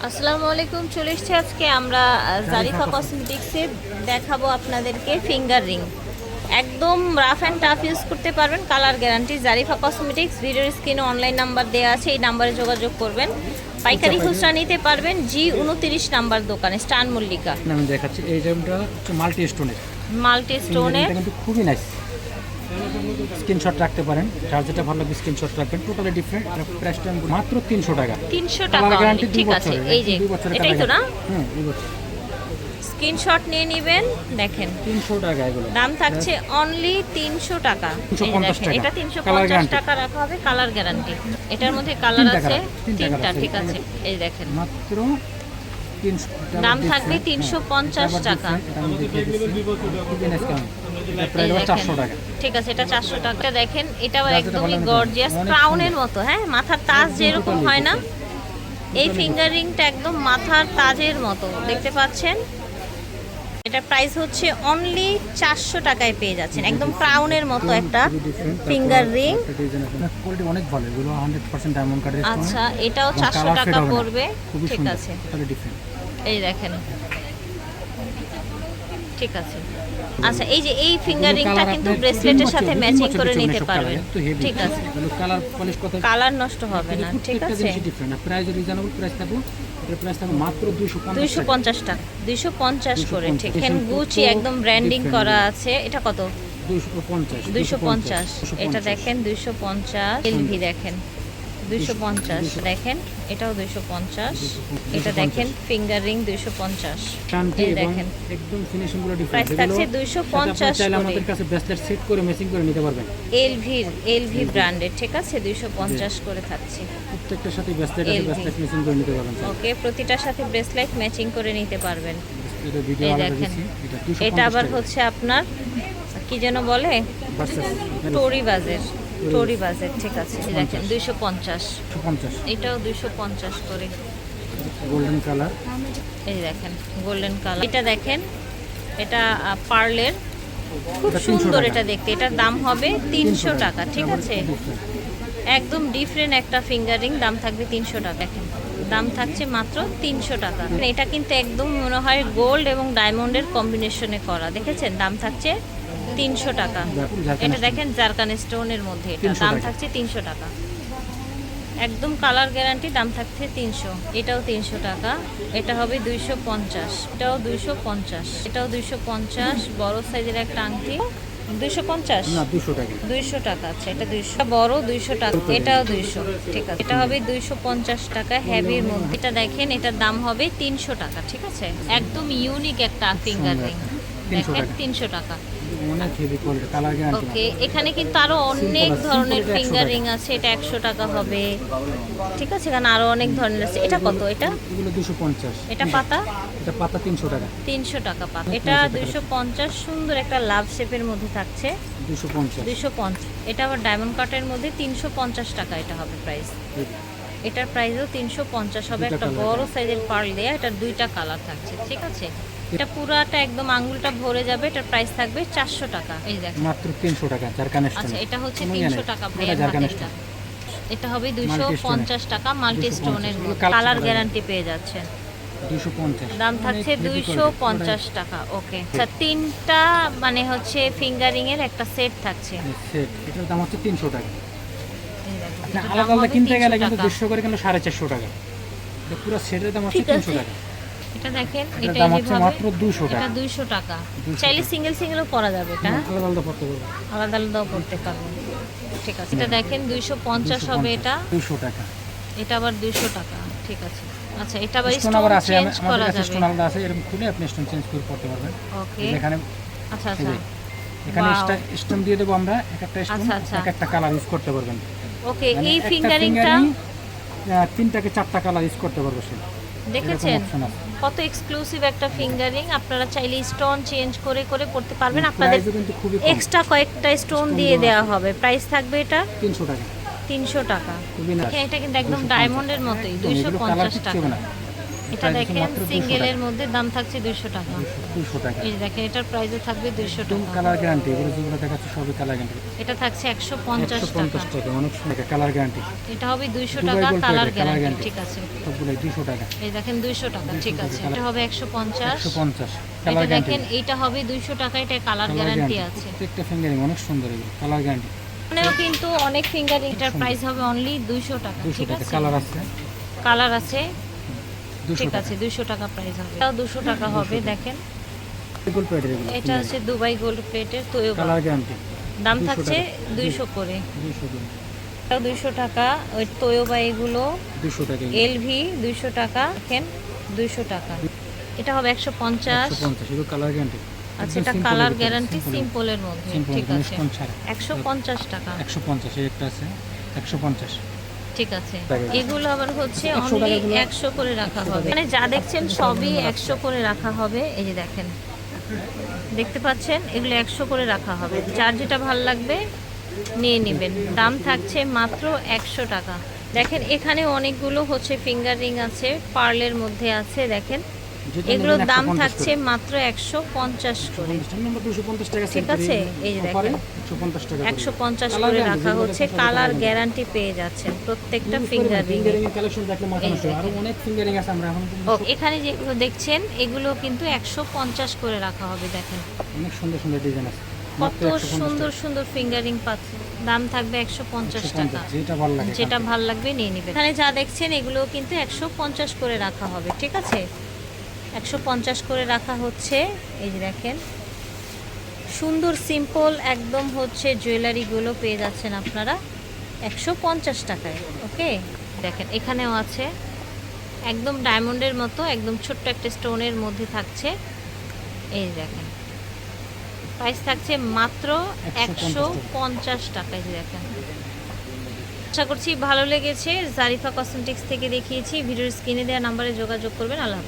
আসসালামু আলাইকুম চলে এসেছি আজকে আমরা জারিফা কসমেটিক্সে দেখাবো আপনাদেরকে ফিঙ্গার রিং একদম রাফ অ্যান্ড টাফ ইউজ করতে পারবেন কালার গ্যারান্টি জারিফা কসমেটিক্স ভিডিওর স্ক্রিনে অনলাইন নাম্বার দেওয়া আছে এই নাম্বারে যোগাযোগ করবেন। পাইকারি খুচরা নিতে পারবেন জি উনতিরিশ নাম্বার দোকানে স্টান মল্লিকা আমি দেখাচ্ছি এই মাল্টি স্টোনের মাল্টি স্টোনের কিন্তু খুবই নাইস স্ক্রিনশট রাখতে পারেন। যার যেটা ভালো লাগবে স্ক্রিনশট রাখবেন। টোটালি ডিফারেন্ট প্রাইসটা মাত্র তিনশো টাকা। তিনশো টাকা গ্যারান্টি ঠিক আছে। এই যে এটাই তো না? হুম দুই বছর। স্ক্রিনশট নিয়ে নেবেন দেখেন। তিনশো টাকা এগুলো। দাম থাকছে অনলি তিনশো টাকা। এই 350 টাকা। এটা রাখা হবে কালার গ্যারান্টি এটার মধ্যে কালার আছে তিনটা ঠিক আছে। এই দেখেন। মাত্র দাম থাকবে 350 টাকা। ঠিক আছে এটা চারশো টাকা দেখেন এটা আবার একদমই গর্জিয়াস ক্রাউনের মতো হ্যাঁ মাথার তাজ যেরকম হয় না। এই ফিঙ্গার রিংটা একদম মাথার তাজের মতো দেখতে পাচ্ছেন? এটা প্রাইস হচ্ছে অনলি চারশো টাকায় পেয়ে যাচ্ছেন একদম ক্রাউনের মতো একটা ফিঙ্গার রিং কোয়ালিটি অনেক ভালো এগুলো হান্ড্রেড পার্সেন্ট ডায়মন্ড কার্ডের আচ্ছা এটাও চারশো টাকা। পড়বে ঠিক আছে। এই দেখেন ঠিক আছে। আচ্ছা এই যে এই ফিঙ্গার রিংটা কিন্তু ব্রেসলেটের সাথে ম্যাচিং করে নিতে পারবেন। ঠিক আছে। কালার পলিশ কথা কালার নষ্ট হবে না ঠিক আছে। প্রাইস রিজনেবল প্রাইস থাকবে মাত্র 250 দুইশো পঞ্চাশ টাকা দুইশো পঞ্চাশ করে। ঠিক এখানে গুচি একদম ব্র্যান্ডিং করা আছে এটা কত? 250 দুইশো পঞ্চাশ এটা দেখেন দুইশো পঞ্চাশ। এলভি দেখেন। দুইশো পঞ্চাশ। দেখেন এটাও দুইশো পঞ্চাশ। এটা দেখেন ফিঙ্গার রিং দুইশো পঞ্চাশ। দেখেন। একদম ফিনিশিংগুলো প্রাইস থাকছে দুইশো পঞ্চাশ আমাদের কাছে ব্রেসলেট সেট করে ম্যাচিং করে নিতে পারবেন। এলভির এলভি ব্র্যান্ডের ঠিক আছে? দুইশো পঞ্চাশ করে থাকছে। প্রত্যেকটার সাথে ব্রেসলেট আছে ব্রেসলেট ম্যাচিং করে নিতে পারবেন ওকে প্রতিটার সাথে ব্রেসলেট ম্যাচিং করে নিতে পারবেন। এই দেখেন এটা আবার হচ্ছে আপনার কি যেন বলে? টরি বাজের টরি বাজের ঠিক আছে। দেখেন দুইশো পঞ্চাশ। এটাও দুইশো পঞ্চাশ করে। গোল্ডেন কালার এই দেখেন গোল্ডেন কালার এটা দেখেন এটা পার্লের। খুব সুন্দর এটা দেখতে। এটার দাম হবে তিনশো টাকা ঠিক আছে? একদম ডিফারেন্ট একটা ফিঙ্গারিং দাম থাকবে তিনশো টাকা। দেখেন দাম থাকছে মাত্র তিনশো টাকা। এটা কিন্তু একদম মনে হয় গোল্ড এবং ডায়মন্ডের কম্বিনেশনে করা দেখেছেন? দাম থাকছে তিনশো টাকা। এটা দেখেন জারকান স্টোনের মধ্যে এটা। দাম থাকছে তিনশো টাকা। একদম কালার গ্যারান্টি দাম থাকছে তিনশো। এটাও তিনশো টাকা। এটা হবে দুইশো পঞ্চাশ। এটাও দুইশো পঞ্চাশ। এটাও দুইশো পঞ্চাশ। বড় সাইজের একটা আংটি। দুইশো পঞ্চাশ? না 200 টাকা। দুইশো টাকা। আচ্ছা এটা দুইশো। বড় দুইশো টাকা। এটাও দুইশো। ঠিক আছে। এটা হবে দুইশো পঞ্চাশ টাকা হ্যাভির মধ্যে। এটা দেখেন এটার দাম হবে তিনশো টাকা। ঠিক আছে? একদম ইউনিক একটা ফিঙ্গার রিং 300 দেখেন টাকা। তিনশো টাকা। ওকে এখানে কিন্তু আরও অনেক ধরনের simple এটা 100 ফিঙ্গার রিং আছে এটা একশো টাকা হবে। ঠিক আছে এখানে আরও অনেক ধরনের আছে। এটা কত এটা? এগুলো 250 এটা পাতা? এটা পাতা 300 টাকা। তিনশো টাকা পাতা। এটা দুইশো পঞ্চাশ সুন্দর একটা লাভ শেপের মধ্যে থাকছে। 250 দুইশো পঞ্চাশ। এটা আবার ডায়মন্ড কাটের মধ্যে তিনশো পঞ্চাশ টাকা এটা হবে প্রাইস এটার প্রাইসও তিনশো পঞ্চাশ হবে। একটা বড় সাইজের পার্ল দেয়া। এটার দুইটা কালার থাকছে। ঠিক আছে? এটা পুরাটা একদম আঙুলটা ভরে যাবে এটার প্রাইস থাকবে চারশো টাকা। এই দেখেন। মাত্র 300 টাকা আচ্ছা এটা হচ্ছে ইয়ে তিনশো টাকা হাতেরটা এটা হবে দুইশো পঞ্চাশ টাকা মাল্টি স্টোনের কালার গ্যারান্টি পেয়ে যাচ্ছে 250 দাম থাকছে দুইশো পঞ্চাশ টাকা ওকে আচ্ছা তিনটা মানে হচ্ছে ফিঙ্গারিং এর একটা সেট থাকছে। সেট এটার দাম হচ্ছে 300 টাকা। আলাদা আলাদা কিনতে গেলে কিন্তু। 200 করে কিনলে 450 টাকা। পুরো সেটের দাম হচ্ছে। 300 টাকা। এটা দেখেন এটা যেভাবে মাত্র 200 এটা টাকা। দুইশো টাকা। চাইলে। সিঙ্গেল সিঙ্গেলও করা যাবে এটা? আলাদা আলাদা পড়তে পারবে। আলাদা আলাদাও করতে পারবেন ঠিক আছে এটা দেখেন দুইশো পঞ্চাশ হবে এটা। 200 টাকা। এটা আবার দুইশো টাকা ঠিক আছে। আচ্ছা এটা আবার স্টোন আবার আছে আমাদের কাছে স্টোন আলাদা আছে এরকম খুলে আপনি স্টোন চেঞ্জ করে পড়তে পারবেন। ওকে। এখানে আচ্ছা আচ্ছা। এখানে. স্টোন দিয়ে দেবো আমরা এক একটা স্টোন। এক একটা কালার ইউজ করতে পারবেন। ওকে এই ফিঙ্গারিংটা তিনটাকে চারটা কালার ইউজ করতে পারব সে। দেখেছেন? কত এক্সক্লুসিভ একটা ফিঙ্গারিং আপনারা চাইলে স্টোন চেঞ্জ করে করে করতে পারবেন। আপনাদের এক্সট্রা কয়েকটা স্টোন দিয়ে দেওয়া হবে। প্রাইস থাকবে এটা তিনশো টাকা। তিনশো টাকা। হ্যাঁ, এটা কিন্তু একদম ডায়মন্ডের মতোই দুইশো পঞ্চাশ টাকা। হবে না। এটা দেখেন 200 সিঙ্গেলের মধ্যে দাম থাকছে দুইশো টাকা। দুশো টাকা। এই দেখেন এটার প্রাইসও থাকবে দুইশো একদম টাকা। কালার গ্যারান্টি এগুলো যেগুলো দেখাচ্ছে সবই কালার গ্যারান্টি এটা থাকছে একশো পঞ্চাশ একশো টাকা পঞ্চাশ টাকা অনেক সুন্দর। কালার গ্যারান্টি এটা হবে দুইশো দুবাই টাকা কালার গ্যারান্টি ঠিক আছে। সবগুলো দুশো টাকা। এই দেখেন দুইশো টাকা ঠিক আছে। এটা হবে একশো পঞ্চাশ। একশো পঞ্চাশ এটা কালার গ্যারান্টি দেখেন এইটা হবে দুইশো টাকা এটা কালার গ্যারান্টি আছে। প্রত্যেকটা ফিঙ্গারিং অনেক সুন্দর এগুলো কালার গ্যারান্টি এখানেও কিন্তু অনেক ফিঙ্গার এটার প্রাইস হবে অনলি দুইশো টাকা ঠিক আছে। কালার আছে। কালার আছে। ঠিক আছে দুইশো টাকা প্রাইস হবে। এটাও দুশো টাকা হবে দেখেন। এটা হচ্ছে দুবাই গোল্ড প্লেটের গ্যারান্টি দাম থাকছে। দুইশো করে। দুশো এটাও দুইশো টাকা ওই তোয়োবা এগুলো দুশো টাকা এলভি দুইশো টাকা দেখেন দুইশো টাকা। এটা হবে একশো পঞ্চাশ। কালার গ্যারান্টি আচ্ছা এটা কালার গ্যারান্টি সিম্পলের মধ্যে ঠিক আছে। একশো পঞ্চাশ টাকা। একশো পঞ্চাশ একটা আছে একশো পঞ্চাশ। ঠিক আছে। এগুলো আবার হচ্ছে 100 অনলি একশো করে রাখা হবে। মানে যা দেখছেন সবই একশো করে রাখা হবে। এই যে দেখেন। দেখতে পাচ্ছেন? এগুলো একশো করে রাখা হবে। যার যেটা ভালো লাগবে নিয়ে নেবেন। দাম থাকছে মাত্র একশো টাকা। দেখেন এখানে অনেকগুলো হচ্ছে ফিঙ্গার রিং আছে পার্লের মধ্যে আছে দেখেন। এগুলোর দাম থাকছে মাত্র একশো পঞ্চাশ করে। 150 নম্বর 250 টাকা ঠিক আছে, এই দেখেন। 150 টাকা করে। একশো পঞ্চাশ করে রাখা হচ্ছে কালার গ্যারান্টি পেয়ে যাচ্ছেন প্রত্যেকটা ফিঙ্গার এখন কিন্তু ও এখানে যেগুলো দেখছেন এগুলো কিন্তু একশো পঞ্চাশ করে রাখা হবে দেখেন। অনেক সুন্দর সুন্দর ডিজাইন আছে। কত সুন্দর সুন্দর ফিঙ্গারিং পাচ্ছে দাম থাকবে একশো পঞ্চাশ টাকা। যেটা ভালো যেটা ভালো লাগবে নিয়ে নেবেন। এখানে যা দেখছেন এগুলো কিন্তু একশো পঞ্চাশ করে রাখা হবে ঠিক আছে? একশো পঞ্চাশ করে রাখা হচ্ছে। এই যে দেখেন। সুন্দর সিম্পল একদম হচ্ছে জুয়েলারিগুলো পেয়ে যাচ্ছেন আপনারা। একশো পঞ্চাশ টাকায়, ওকে? দেখেন, এখানেও আছে। একদম ডায়মন্ডের মতো, একদম ছোট্ট একটা স্টোনের মধ্যে থাকছে। এই দেখেন। প্রাইস থাকছে মাত্র একশো 150 পঞ্চাশ টাকায় যে দেখেন। আশা করছি ভালো লেগেছে। জারিফা কসমেটিক্স থেকে দেখিয়েছি। ভিডিওর স্ক্রিনে দেওয়া নাম্বারে যোগাযোগ করবেন। আল্লাহ